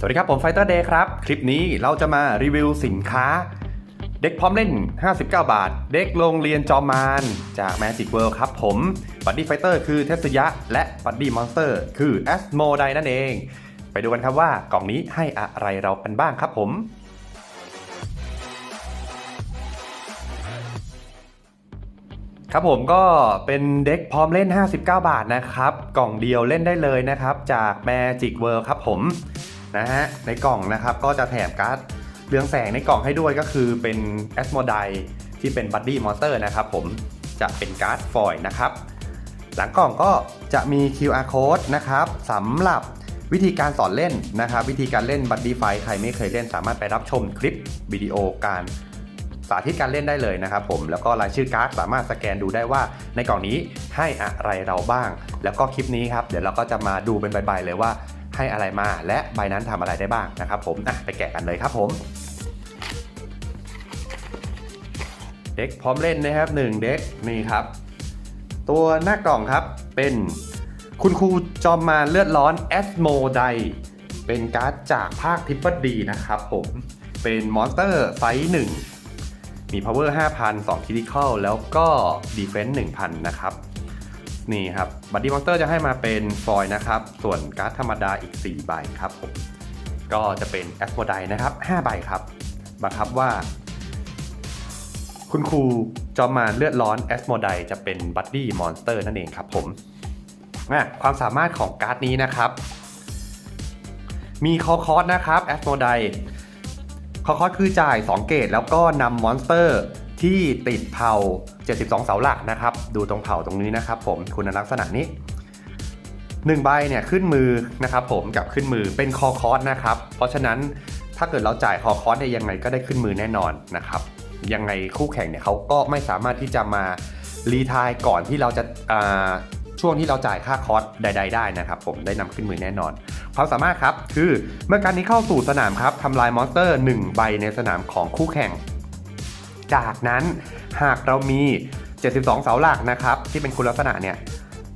สวัสดีครับ ผมไฟเตอร์เดย์ครับ คลิปนี้เราจะมารีวิวสินค้า เด็กพร้อมเล่น 59 บาท เด็กโรงเรียนจอมาน จาก Magic World ครับผม บัดดี้ไฟเตอร์คือเทสยะ และบัดดี้มอนสเตอร์คือแอสโมไดนั่นเอง ไปดูกันครับว่ากล่องนี้ให้อะไรเรากันบ้างครับผมครับผมก็เป็นเด็กพร้อมเล่น 59 บาทนะครับ กล่องเดียวเล่นได้เลยนะครับ จาก Magic World ครับผม นะฮะในกล่องนะครับก็จะแถมการ์ดเรืองแสงในกล่องให้ด้วยก็คือเป็น a s m o d i ที่เป็น Buddy Monster นะครับผมจะเป็นการ์ดฟอยล์นะครับ หลังกล่องก็จะมี QR code นะครับสำหรับวิธีการสอนเล่นนะครับ วิธีการเล่น Buddy Fight ใครไม่เคยเล่นสามารถไปรับชมคลิปวิดีโอการสาธิตการเล่นได้เลยนะครับผมแล้วก็รายชื่อการ์ดสามารถสแกนดูได้ว่าในกล่องนี้ให้อะไรเราบ้าง แล้วก็คลิปนี้ครับ เดี๋ยวเราก็จะมาดูเป็นใบๆเลยว่า ให้อะไรมา และใบนั้นทำอะไรได้บ้างนะครับผมอะไปแกะกันเลยครับผมเด็กพร้อมเล่นนะครับ1เด็กนี่ครับ ตัวหน้ากล่องครับเป็นคุณครูจอมมาเลือดร้อนแอสโมไดเป็นการ์ดจากภาคทิปเปิลดีนะครับผมเป็นมอนสเตอร์ไซส์1มี power 5,000 2 critical แล้วก็ defense 1,000 นะครับ นี่ครับบัดดี้มอนสเตอร์จะให้มาเป็นฟอยล์นะครับ ส่วนการ์ดธรรมดาอีก 4 ใบครับผมก็จะเป็นแอสโมไดนะครับ 5 ใบครับ บังคับว่า คุณครูจอมมาเลือดร้อนแอสโมไดจะเป็นบัดดี้มอนสเตอร์นั่นเองครับผมอะความสามารถของการ์ดนี้นะครับ มีคอคอสนะครับแอสโมไดคอคอสคือจ่าย 2 เกตแล้วก็นำมอนสเตอร์ ที่ติดเผา 72 เสาหลักนะครับ ดูตรงเผาตรงนี้นะครับ ผมคุณลักษณะนี้1ใบเนี่ยขึ้นมือนะครับ ผมกับขึ้นมือเป็นคอคอสนะครับ เพราะฉะนั้นถ้าเกิดเราจ่ายคอคอสเนี่ยยังไงก็ได้ขึ้นมือแน่นอนนะครับ ยังไงคู่แข่งเนี่ยเขาก็ไม่สามารถที่จะมารีทายก่อนที่เราจะาช่วงที่เราจ่ายค่าคอสใด ๆ ได้นะครับผมได้นำขึ้นมือแน่นอนความสามารถครับคือเมื่อการนี้เข้าสู่สนามครับทำลายมอนสเตอร์ 1 ใบในสนามของคู่แข่ง จากนั้นหากเรามี 72 เสาหลักนะครับ ที่เป็นคุณลักษณะเนี่ย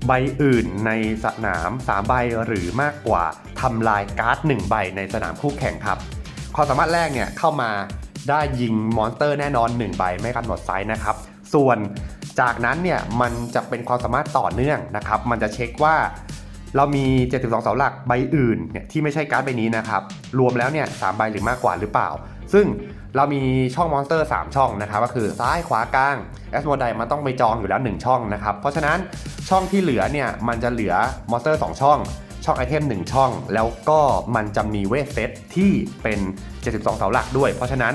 ใบอื่นในสนาม 3 ใบหรือมากกว่าทำลายการ์ด 1 ใบในสนามคู่แข่งครับ ความสามารถแรกเนี่ยเข้ามาได้ยิงมอนสเตอร์แน่นอน 1 ใบไม่กำหนดไซส์นะครับ ส่วนจากนั้นเนี่ยมันจะเป็นความสามารถต่อเนื่องนะครับ มันจะเช็คว่าเรามี 72 เสาหลักใบอื่นเนี่ยที่ไม่ใช่การ์ดใบนี้นะครับ รวมแล้วเนี่ยสามใบหรือมากกว่าหรือเปล่า ซึ่งเรามีช่องมอนสเตอร์ 3 ช่องนะครับก็คือซ้ายขวากลางแอสโมไดมันต้องไปจองอยู่แล้ว 1 ช่องนะครับ เพราะฉะนั้นช่องที่เหลือเนี่ยมันจะเหลือมอนสเตอร์ 2 ช่อง ช่องไอเทม 1 ช่อง แล้วก็มันจะมีเวทเซตที่เป็น 72 เสาหลักด้วย เพราะฉะนั้น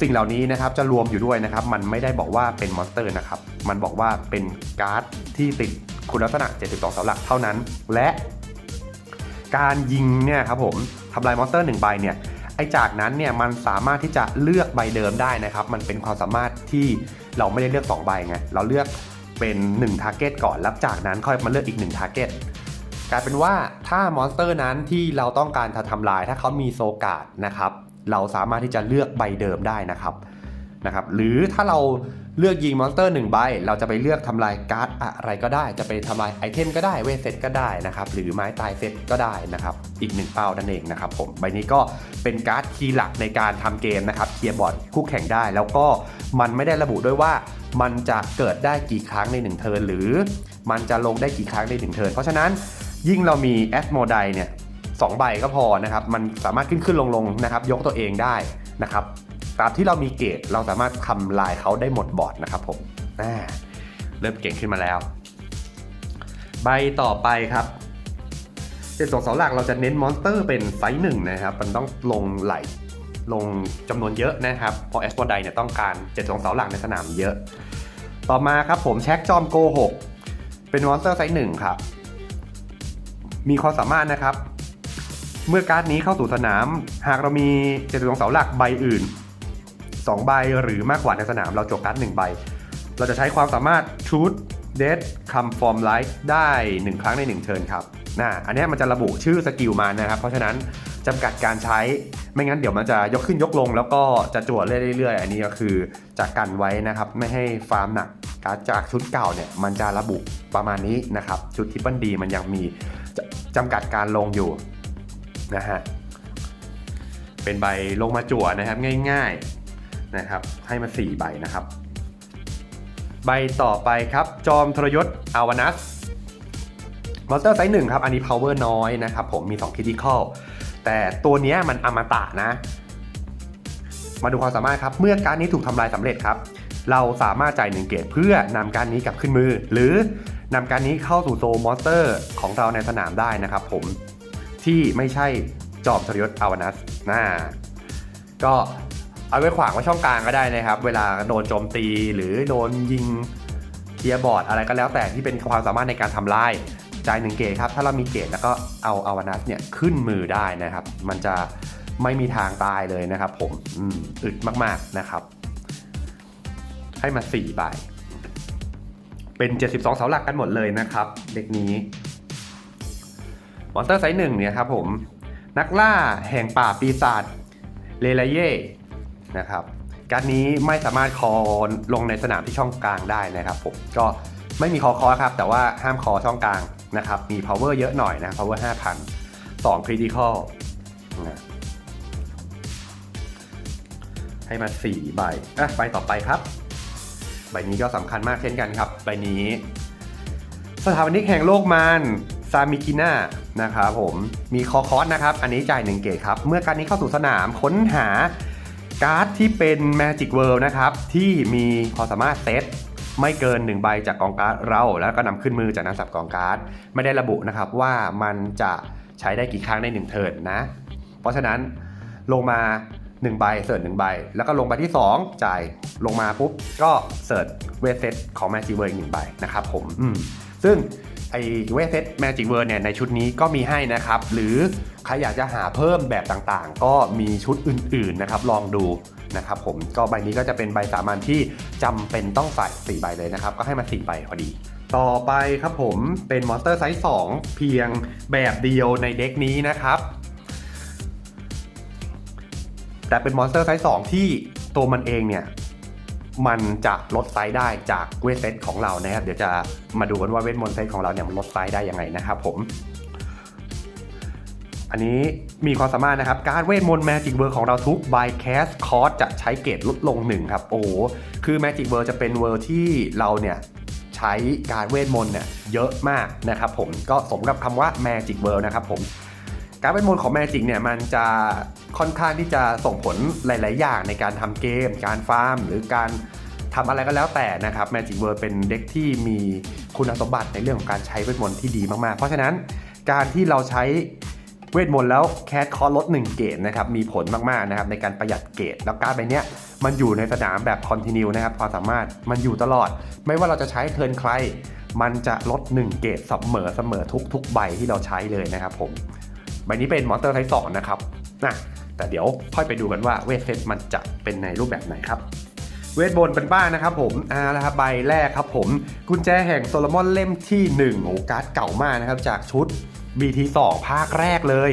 สิ่งเหล่านี้นะครับจะรวมอยู่ด้วยนะครับ มันไม่ได้บอกว่าเป็นมอนสเตอร์นะครับ มันบอกว่าเป็นการ์ดที่ติดคุณลักษณะ 72 เสาหลักเท่านั้น และ การยิงเนี่ยครับผมทำลายมอนสเตอร์หนึ่งใบเนี่ย ไอจากนั้นเนี่ยมันสามารถที่จะเลือกใบเดิมได้นะครับ มันเป็นความสามารถที่เราไม่ได้เลือก 2 ใบไง เราเลือกเป็น1 t a r g e t ก่อน แล้วจากนั้นค่อยมาเลือกอีก1 t a r g e t กลายเป็นว่าถ้ามอนสเตอร์นั้นที่เราต้องการจะทำลาย ถ้าเขามีโซกาดนะครับ เราสามารถที่จะเลือกใบเดิมได้นะครับนะครับ หรือถ้าเรา เลือกยิงมอนสเตอร์1ใบ เราจะไปเลือกทำลายการ์ดอะไรก็ได้ จะไปทำลายไอเทมก็ได้เวทเซตก็ได้นะครับ หรือไม้ตายเซตก็ได้นะครับ อีกหนึ่งเป้านั่นเองนะครับผม ใบนี้ก็เป็นการ์ดคีย์หลักในการทำเกมนะครับ เคลียร์บอร์ดคู่แข่งได้ แล้วก็มันไม่ได้ระบุด้วยว่ามันจะเกิดได้กี่ครั้งใน1เทิร์นหรือมันจะลงได้กี่ครั้งใน1เทิร์นเพราะฉะนั้นยิ่งเรามีแอสโมไดเนี่ยสองใบก็พอนะครับ มันสามารถขึ้นขึ้นลงลงนะครับ ยกตัวเองได้นะครับ ตามที่เรามีเกรดเราสามารถทำลายเขาได้หมดบอร์ดนะครับผมเริ่มเก่งขึ้นมาแล้ว ใบต่อไปครับเจ็ดสองเสาหลักเราจะเน้นมอนสเตอร์เป็นไซส์หนึ่งนะครับ มันต้องลงไหลลงจำนวนเยอะนะครับเพราะแอสโปไดเนี่ยต้องการเจ็ดสองเสาหลักในสนามเยอะ ต่อมาครับผมแช็คจอมโกหกเป็นมอนสเตอร์ไซส์หนึ่งครับ มีความสามารถนะครับ เมื่อการ์ดนี้เข้าสู่สนาม หากเรามี72เสาหลักใบอื่น 2 ใบหรือมากกว่าในสนามเราจวการ์ด1ใบ เราจะใช้ความสามารถ shoot dead come from life ได้ 1 ครั้งใน 1 เทิร์นครับนะอันนี้มันจะระบุชื่อสกิลมานะครับ เพราะฉะนั้นจำกัดการใช้ ไม่งั้นเดี๋ยวมันจะยกขึ้นยกลง แล้วก็จะจวดเรื่อยๆ อันนี้ก็คือจะกันไว้นะครับ ไม่ให้ฟาร์มหนักการดจากชุดเก่าเนี่ยมันจะระบุประมาณนี้นะครับ ชุดทิปเปิลดีมันยังมีจจำกัดการลงอยู่นะฮะเป็นใบลงมาจั่วนะครับง่าย นะครับให้มา 4 ใบนะครับ ใบต่อไปครับ จอมทรยศอาวานัสมอนสเตอร์ไซส์หนึ่งครับ อันนี้ power น้อยนะครับ ผมมี2 critical แต่ตัวนี้มันอมตะนะ มาดูความสามารถครับ เมื่อการนี้ถูกทำลายสำเร็จครับ เราสามารถจ่ายหนึ่งเกตเพื่อนำการนี้กลับขึ้นมือ หรือนำการนี้เข้าสู่โซมอนสเตอร์ของเราในสนามได้นะครับ ผมที่ไม่ใช่จอมทรยศอาวานัสนะก็ เอาไว้ขวางไว้ช่องกลางก็ได้นะครับ เวลาโดนโจมตีหรือโดนยิงเคียร์บอร์ดอะไรก็แล้วแต่ที่เป็นความสามารถในการทำลายจ่ายหนึ่งเกตครับ ถ้าเรามีเกตแล้วก็เอาอาวานัสเนี่ยขึ้นมือได้นะครับ มันจะไม่มีทางตายเลยนะครับ ผมอืมอึดมากๆนะครับ ให้มา4ใบเป็น 72 เสาหลักกันหมดเลยนะครับ เด็กนี้มอนเตอร์ไซส์หนึ่งเนี่ยครับผม นักล่าแห่งป่าปีศาจเลเลเย่ นะครับการนี้ไม่สามารถคอลงในสนามที่ช่องกลางได้นะครับผมก็ไม่มีคอคอครับ แต่ว่าห้ามคอช่องกลางนะครับ มี power เยอะหน่อยนะ power 5,000 2 critical นะให้มา 4 ใบอะใบต่อไปครับ ใบนี้ก็สำคัญมากเช่นกันครับ ใบนี้ สถาปนิกแห่งโลกมารซามิกิน่านะครับผมมีคอคอสนะครับ อันนี้จ่ายหนึ่งเกตครับ เมื่อการนี้เข้าสู่สนามค้นหา การ์ดที่เป็น Magic World นะครับ ที่มีความสามารถเซตไม่เกิน 1 ใบจากกองการ์ดเราแล้วก็นำขึ้นมือจากนั้นสับกองการ์ด ไม่ได้ระบุนะครับว่ามันจะใช้ได้กี่ครั้งใน 1 เทิร์นนะ เพราะฉะนั้นลงมา 1 ใบเสิร์ช1ใบ แล้วก็ลงใบที่ 2 จ่ายลงมาปุ๊บ ก็เสิร์ชเวทเซตของ Magic World อีกหนึ่งใบนะครับผมมซึ่ง ไอเวทเซต Magic World เนี่ยในชุดนี้ก็มีให้นะครับ หรือใครอยากจะหาเพิ่มแบบต่างๆ ก็มีชุดอื่นๆนะครับ ลองดูนะครับผมก็ใบนี้ก็จะเป็นใบสามัญที่จำเป็นต้องใส่ 4 ใบเลยนะครับ ก็ให้มา 4 ใบพอดี ต่อไปครับผมเป็นมอนสเตอร์ไซส์ 2 เพียงแบบเดียวในเด็กนี้นะครับ แต่เป็นมอนสเตอร์ไซส์ 2 ที่ตัวมันเองเนี่ย มันจะลดไซส์ได้จากเวทเซตของเรานะครับ เดี๋ยวจะมาดูกันว่าเวทมนต์เซตของเราเนี่ยมันลดไซส์ได้ยังไงนะครับผม อันนี้มีความสามารถนะครับ การเวทมนต์ Magic World ของเราทุก by cast cost จะใช้เกรดลดลง1ครับ โอ้โหคือ Magic World จะเป็น World ที่เราเนี่ยใช้การเวทมนต์เนี่ยเยอะมากนะครับผมก็สมกับคำว่า Magic World นะครับผมการเวทมนต์ของ Magic เนี่ยมันจะ ค่อนข้างที่จะส่งผลหลาย ๆ อย่างในการทำเกม การฟาร์ม หรือการทำอะไรก็แล้วแต่นะครับ Magic World เป็นเด็กที่มีคุณสมบัติในเรื่องของการใช้เวทมนต์ที่ดีมาก ๆ เพราะฉะนั้นการที่เราใช้เวทมนต์แล้วแคสคอลด1เกตนะครับมีผลมากๆนะครับในการประหยัดเกตแล้วการดใบเนี้ยมันอยู่ในสนามแบบคอนติเนียนะครับความสามารถมันอยู่ตลอด ไม่ว่าเราจะใช้เทิร์นใคร มันจะลด 1 เกตเสมอเสมอทุกทุกใบที่เราใช้เลยนะครับผมใบนี้เป็นมอนสเตอร์ไทป์สองนะครับนะ แต่เดี๋ยวค่อยไปดูกันว่าเวทเซตมันจะเป็นในรูปแบบไหนครับเวทบนเป็นบ้านนะครับผมอ่าแล้วครับใบแรกครับผมกุญแจแห่งโซโลมอนเล่มที่1โอ้การ์ดเก่ามากนะครับจากชุด BT2 ภาคแรกเลย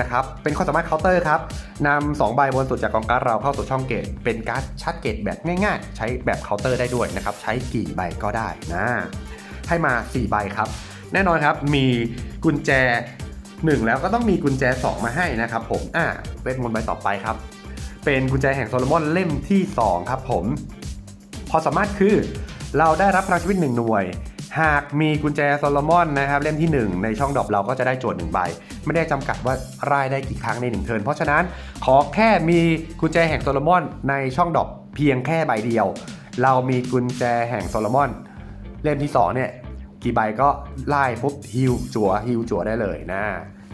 นะครับเป็นข้อสามารถเคาน์เตอร์ครับนำ2ใบบนสุดจากกองการ์ดเราเข้าสู่ช่องเกตเป็นการ์ดชัดเกตแบบง่ายๆ ใช้แบบเคาน์เตอร์ได้ด้วยนะครับใช้กี่ใบก็ได้นะให้มา 4 ใบครับ แน่นอนครับมีกุญแจ 1 แล้วก็ต้องมีกุญแจ 2 มาให้นะครับผมอ่าเวทมนต์ใบต่อไปครับ เป็นกุญแจแห่งโซโลมอนเล่มที่ 2 ครับผมพอสามารถคือเราได้รับพลังชีวิต 1 หน่วย หากมีกุญแจโซโลมอนนะครับเล่มที่ 1 ในช่องดรอปเราก็จะได้โจทย์1ใบ ไม่ได้จำกัดว่ารายได้กี่ครั้งใน1เทิร์นเพราะฉะนั้นขอแค่มีกุญแจแห่งโซโลมอนในช่องดรอปเพียงแค่ใบเดียว เรามีกุญแจแห่งโซโลมอนเล่มที่2เนี่ย กี่ใบก็ไล่ปุ๊บฮิวจั่วฮิวจั่วได้เลยนะ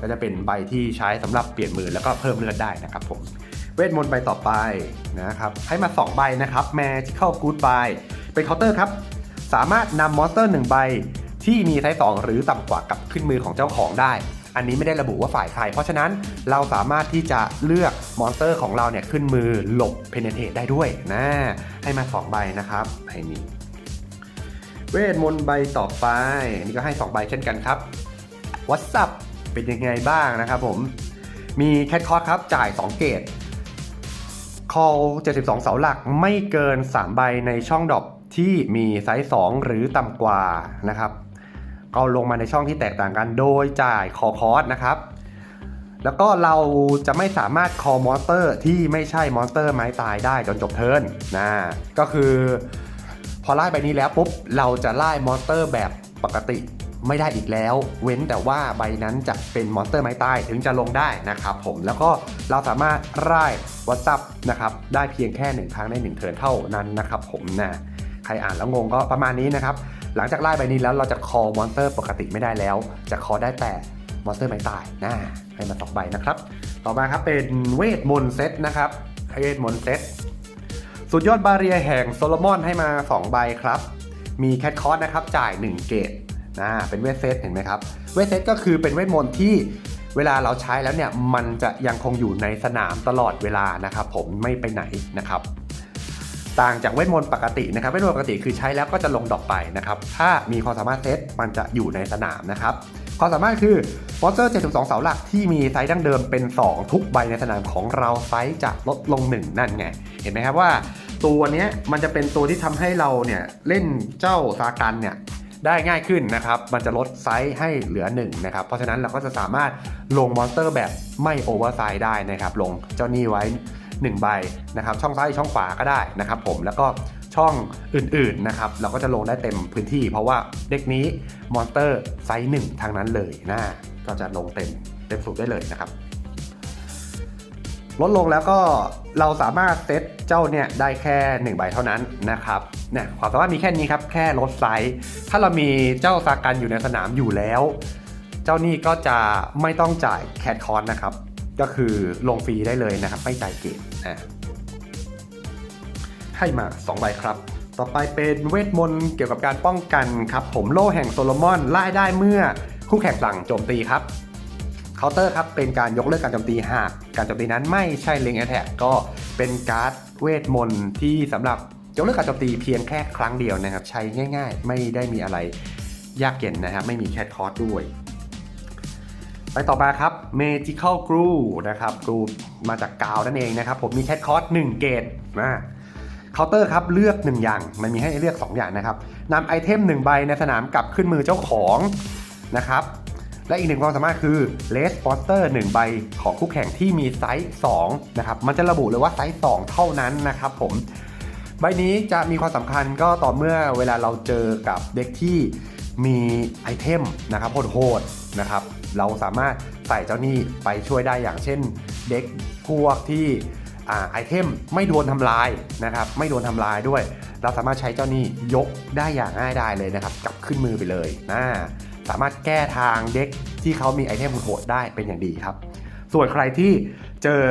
ก็จะเป็นใบที่ใช้สำหรับเปลี่ยนมือแล้วก็เพิ่มเลือดได้นะครับผมเวทมนต์ใบต่อไปนะครับให้มา 2 ใบนะครับ Magical Goodbye เป็นเคาน์เตอร์ครับสามารถนำมอนสเตอร์1ใบที่มีไซส์2หรือต่ำกว่ากับขึ้นมือของเจ้าของได้ อันนี้ไม่ได้ระบุว่าฝ่ายใคร เพราะฉะนั้นเราสามารถที่จะเลือกมอนสเตอร์ของเราเนี่ยขึ้นมือหลบเพนเทได้ด้วยนะให้มา 2 ใบนะครับให้นี่ เวทมนต์ใบต่อไปนนี้ก็ให้ 2 ใบเช่นกันครับ What's up เป็นยังไงบ้างนะครับผมมีแคทคอร์ครับจ่าย 2 เกต call 72 เสาหลักไม่เกิน 3 ใบในช่องดรอปที่มีไซส์ 2 หรือต่ำกว่านะครับก็ลงมาในช่องที่แตกต่างกันโดยจ่ายคอคอสนะครับ แล้วก็เราจะไม่สามารถคอมอนสเตอร์ที่ไม่ใช่มอนสเตอร์ไม้ตายได้จนจบเทิร์นนะก็คือ พอไล่ใบนี้แล้วปุ๊บเราจะไล่มอนสเตอร์แบบปกติไม่ได้อีกแล้ว เว้นแต่ว่าใบนั้นจะเป็นมอนสเตอร์ไม้ตายถึงจะลงได้นะครับผมแล้วก็เราสามารถไล่วัตซับนะครับได้เพียงแค่หนึ่งครั้งในหนึ่งเทิร์นเท่านั้นนะครับผมนะใครอ่านแล้วงงก็ประมาณนี้นะครับหลังจากไล่ใบนี้แล้วเราจะคอมอนสเตอร์ปกติไม่ได้แล้ว จะคอได้แต่มอนสเตอร์ไม้ตายนะให้มาสองใบนะครับ ต่อมาครับเป็นเวทมนต์เซตนะครับเวทมนต์เซต สุดยอดบาเรียแห่งโซโลมอนให้มา 2 ใบครับ มีแคทคอร์สนะครับจ่าย 1 เกตนะเป็นเวทเซตเห็นไหมครับ เวทเซตก็คือเป็นเวทมนต์ที่เวลาเราใช้แล้วเนี่ย มันจะยังคงอยู่ในสนามตลอดเวลานะครับผมไม่ไปไหนนะครับ ต่างจากเวทมนต์ปกตินะครับเวทมนต์ปกติคือใช้แล้วก็จะลงดอกไปนะครับ ถ้ามีความสามารถเซตมันจะอยู่ในสนามนะครับ ความสามารถคือมอนสเตอร์ 72 เสาหลักที่มีไซส์ดั้งเดิมเป็น 2 ทุกใบในสนามของเราไซส์จะลดลง 1 นั่นไง เห็นไหมครับว่าตัวนี้มันจะเป็นตัวที่ทำให้เราเนี่ยเล่นเจ้าซากันเนี่ยได้ง่ายขึ้นนะครับ มันจะลดไซส์ให้เหลือ1นะครับ เพราะฉะนั้นเราก็จะสามารถลงมอนสเตอร์แบบไม่โอเวอร์ไซส์ได้นะครับ ลงเจ้านี่ไว้ 1 ใบนะครับ ช่องซ้ายช่องขวาก็ได้นะครับผม แล้วก็ ช่องอื่นๆนะครับเราก็จะลงได้เต็มพื้นที่ เพราะว่าเด็กนี้มอนสเตอร์ไซส์1ทางนั้นเลยนะก็จะลงเต็มเต็มสูบได้เลยนะครับ ลดลงแล้วก็เราสามารถเซตเจ้าเนี่ยได้แค่1ใบเท่านั้นนะครับเนี่ยความสามารถมีแค่นี้ครับแค่ลดไซส์ถ้าเรามีเจ้าซากันอยู่ในสนามอยู่แล้ว เจ้านี่ก็จะไม่ต้องจ่ายแคทคอนนะครับ ก็คือลงฟรีได้เลยนะครับ ไม่จ่ายเกตอะ ให้มา2ใบครับ ต่อไปเป็นเวทมนต์เกี่ยวกับการป้องกันครับ ผมโล่แห่งโซโลมอนไล่ได้เมื่อคู่แข่งสั่งโจมตีครับเคาน์เตอร์ครับเป็นการยกเลิกการโจมตีหาก การโจมตีนั้นไม่ใช่เลงแอทแทกก็เป็นการ์ดเวทมนต์ที่สำหรับยกเลิกการโจมตีเพียงแค่ครั้งเดียวนะครับ ใช้ง่ายๆ ไม่ได้มีอะไรยากเย็นนะครับ ไม่มีแคทคอร์สด้วย ไปต่อมาครับ Magical Glue นะครับกรูมาจากกาวนั่นเองนะครับ ผมมีแคทคอร์ส1เกตนะ เคาน์เตอร์ครับเลือก 1 อย่าง มันมีให้เลือก 2 อย่างนะครับนำไอเทม 1 ใบในสนามกลับขึ้นมือเจ้าของนะครับและอีกหนึ่งความสามารถคือเลสปอสเตอร์1ใบของคู่แข่งที่มีไซส์2นะครับมันจะระบุเลยว่าไซส์2เท่านั้นนะครับผมใบนี้จะมีความสำคัญก็ต่อเมื่อเวลาเราเจอกับเด็กที่มีไอเทมนะครับโหดๆนะครับ เราสามารถใส่เจ้านี่ไปช่วยได้อย่างเช่นเด็กพวกที่ ไอเทมไม่โดนทำลายนะครับไม่โดนทำลายด้วย เราสามารถใช้เจ้านี่ยกได้อย่างง่ายดายเลยนะครับกลับขึ้นมือไปเลยนะสามารถแก้ทางเด็กที่เขามีไอเทมโหดได้เป็นอย่างดีครับ ส่วนใครที่เจอ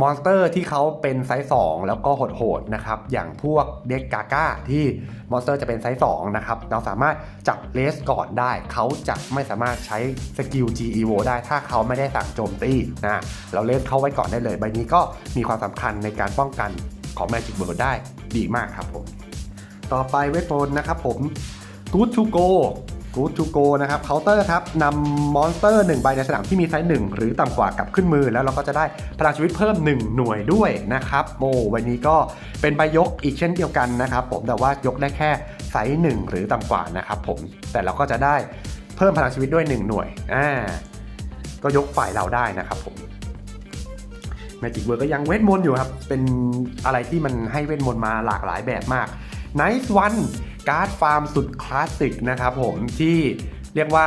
มอนสเตอร์ที่เขาเป็นไซส์2แล้วก็โหดๆนะครับ อย่างพวกเด็กกาก้าที่มอนสเตอร์จะเป็นไซส์2นะครับ เราสามารถจับเลสก่อนได้ เขาจะไม่สามารถใช้สกิล GEO ได้ถ้าเขาไม่ได้สั่งโจมตีนะ เราเลสเขาไว้ก่อนได้เลย ใบนี้ก็มีความสำคัญในการป้องกันของ Magic World ได้ดีมากครับผม ต่อไปเวทมนต์นะครับผม Good to go Good to go นะครับเคาน์เตอร์ครับนำมอนสเตอร์1ใบในสนามที่มีไซส์1หรือต่ำกว่ากลับขึ้นมือ แล้วเราก็จะได้พลังชีวิตเพิ่ม 1 หน่วยด้วยนะครับโมวันนี้ก็เป็นใบยกอีกเช่นเดียวกันนะครับผมแต่ว่ายกได้แค่ไซส์1หรือต่ำกว่านะครับผมแต่เราก็จะได้เพิ่มพลังชีวิตด้วย 1 หน่วยอ่าก็ยกฝ่ายเราได้นะครับผม Magic World ก็ยังเวทมนต์อยู่ครับ เป็นอะไรที่มันให้เวทมนต์มาหลากหลายแบบมาก Nice One การ์ดฟาร์มสุดคลาสสิกนะครับผมที่เรียกว่า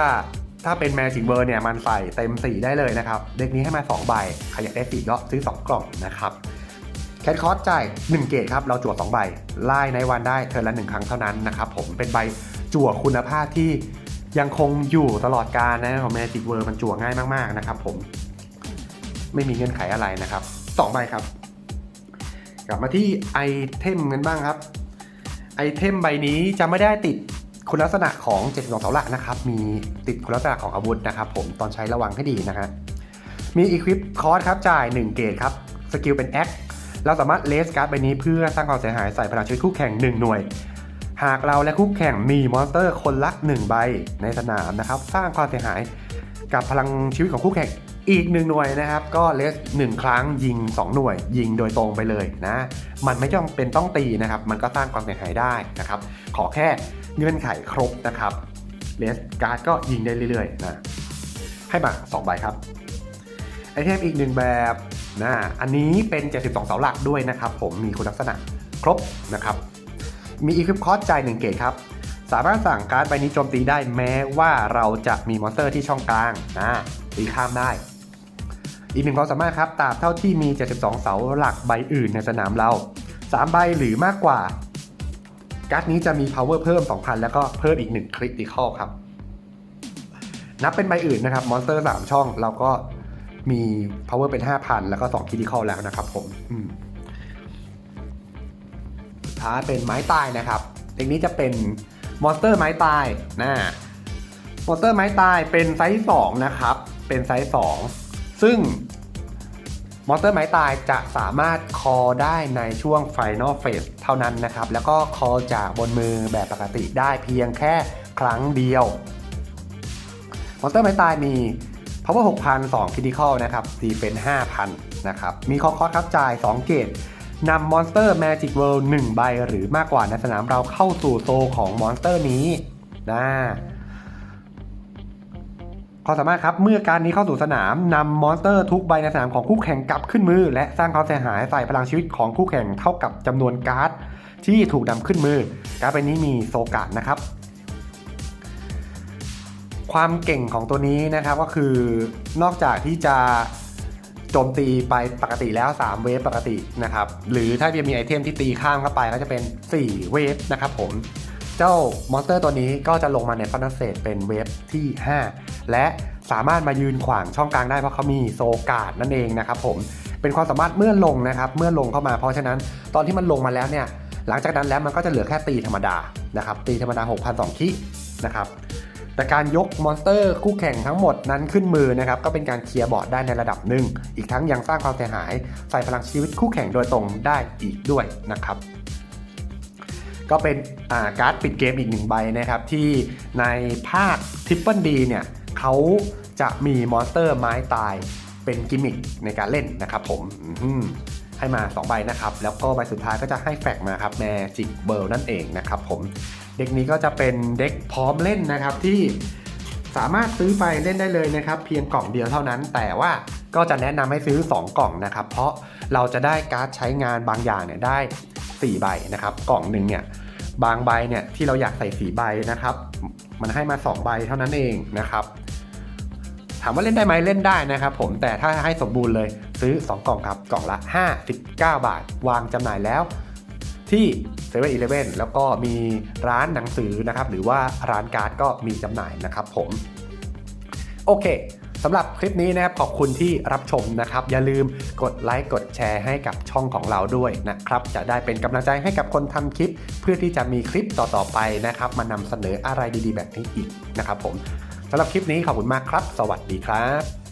ถ้าเป็น Magic World เนี่ยมันใส่เต็ม4ได้เลยนะครับ เด็กนี้ให้มา 2 ใบใครอยากได้4ก็ซื้อ 2 กล่องนะครับแคทคอร์สจ่าย1 เกตครับ เราจั่ว2ใบไล่ในวันได้เทอร์ละ 1 ครั้งเท่านั้นนะครับผมเป็นใบจั่วคุณภาพที่ยังคงอยู่ตลอดกาลนะของ Magic World มันจั่วง่ายมากๆนะครับผมไม่มีเงื่อนไขอะไรนะครับ2ใบครับ กลับมาที่ไอเทมกันบ้างครับ ไอเทมใบนี้จะไม่ได้ติดคุณลักษณะของ 72เสาหลักนะครับ มีติดคุณลักษณะของอาวุธนะครับผมตอนใช้ระวังให้ดีนะฮะมี Equip คอร์สครับจ่าย 1 เกตครับ สกิลเป็น Act เราสามารถเลสการ์ดใบนี้เพื่อสร้างความเสียหายใส่พลังชีวิตคู่แข่ง 1 หน่วย หากเราและคู่แข่งมีมอนสเตอร์คนละ 1 ใบในสนามนะครับ สร้างความเสียหายกับพลังชีวิตของคู่แข่ง อีก1หน่วยนะครับ ก็เลส1ครั้งยิง 2 หน่วย ยิงโดยตรงไปเลยนะ มันไม่จำเป็นต้องตีนะครับ มันก็สร้างความเสียหายได้นะครับ ขอแค่เงื่อนไขครบนะครับเลสการ์ดก็ยิงได้เรื่อยๆนะให้มา2ใบครับไอเทมอีกหนึ่งแบบนะอันนี้เป็น 72 เสาหลักด้วยนะครับ ผมมีคุณลักษณะครบนะครับ มีอีควิปคอสจ่ายหนึ่งเกตครับสามารถสั่งการ์ดใบนี้โจมตีได้แม้ว่าเราจะมีมอนสเตอร์ที่ช่องกลางนะ ตีข้ามได้ อีกหนึ่งความสามารถครับตราบเท่าที่มี 72 เสาหลักใบอื่นในสนามเรา 3 ใบหรือมากกว่า การ์ดนี้จะมี power เพิ่ม 2,000 แล้วก็เพิ่มอีก1 critical ครับ นับเป็นใบอื่นนะครับมอนสเตอร์ 3 ช่องเราก็มี power เป็น 5,000 แล้วก็2 critical แล้วนะครับผมอืมสุดท้าเป็นไม้ตายนะครับเด็กนี้จะเป็นมอนสเตอร์ไม้ตายนะมอนสเตอร์ไม้ตายเป็นไซส์2นะครับ เป็นไซส์ 2 ซึ่งมอเตอร์ไม้ตายจะสามารถคอได้ในช่วง Final Phase เท่านั้นนะครับ แล้วก็คอจากบนมือแบบปกติได้เพียงแค่ครั้งเดียว มอเตอร์ไม้ตายมี power 6,000 2 critical นะครับตีเป็น5,000 นะครับ มีคอคอสครับจ่าย 2 เกตนำมอนสเตอร์ Magic World 1ใบหรือมากกว่าในสนามเราเข้าสู่โซของมอนสเตอร์นี้นะ ความสามารถครับเมื่อการนี้เข้าสู่สนามนำมอนสเตอร์ทุกใบในสนามของคู่แข่งกลับขึ้นมือ และสร้างความเสียหายใส่พลังชีวิตของคู่แข่งเท่ากับจำนวนการ์ดที่ถูกนำขึ้นมือ การ์ดใบนี้มีโซกาดนะครับ ความเก่งของตัวนี้นะครับก็คือนอกจากที่จะโจมตีไปปกติแล้ว 3 เวฟปกตินะครับ หรือถ้าจะมีไอเทมที่ตีข้ามเข้าไปก็จะเป็น 4 เวฟนะครับผม เจ้ามอนสเตอร์ตัวนี้ก็จะลงมาในฟันเศษเป็นเวฟที่ 5 และสามารถมายืนขวางช่องกลางได้เพราะเขามีโซกาดนั่นเองนะครับผมเป็นความสามารถเมื่อลงนะครับเมื่อลงเข้ามาเพราะฉะนั้นตอนที่มันลงมาแล้วเนี่ยหลังจากนั้นแล้วมันก็จะเหลือแค่ตีธรรมดานะครับตีธรรมดา 6,002คินะครับแต่การยกมอนสเตอร์คู่แข่งทั้งหมดนั้นขึ้นมือนะครับก็เป็นการเคลียร์บอร์ดได้ในระดับหนึ่ง อีกทั้งยังสร้างความเสียหายใส่พลังชีวิตคู่แข่งโดยตรงได้อีกด้วยนะครับก็เป็นการ์ดปิดเกมอีกหนึ่งใบนะครับที่ในภาคทิปเปิลดีเนี่ย เขาจะมีมอนสเตอร์ไม้ตายเป็นกิมมิคในการเล่นนะครับผมให้มา 2 ใบนะครับ แล้วก็ใบสุดท้ายก็จะให้แฟกมาครับแมจิกเบิร์นั่นเองนะครับผมเด็กนี้ก็จะเป็นเด็กพร้อมเล่นนะครับที่สามารถซื้อไปเล่นได้เลยนะครับ เพียงกล่องเดียวเท่านั้น แต่ว่าก็จะแนะนำให้ซื้อ 2 กล่องนะครับ เพราะเราจะได้การ์ดใช้งานบางอย่างเนี่ยได้ 4 ใบนะครับ กล่องหนึ่งเนี่ยบางใบเนี่ยที่เราอยากใส่สีใบนะครับ มันให้มา 2 ใบเท่านั้นเองนะครับ ถามว่าเล่นได้ไหมเล่นได้นะครับผมแต่ถ้าให้สมบูรณ์เลยซื้อ 2 กล่องครับ กล่องละ 59 บาท วางจำหน่ายแล้วที่7 e เ e ่ e อแล้วก็มีร้านหนังสือนะครับ หรือว่าร้านการ์ดก็มีจำหน่ายนะครับผม โอเคสำหรับคลิปนี้นะครับขอบคุณที่รับชมนะครับ อย่าลืมกดไลค์กดแชร์ให้กับช่องของเราด้วยนะครับ จะได้เป็นกำลังใจให้กับคนทำคลิป เพื่อที่จะมีคลิปต่อๆไปนะครับ มานำเสนออะไรดีๆ แบบนี้อีกนะครับผม สำหรับคลิปนี้ขอบคุณมากครับ สวัสดีครับ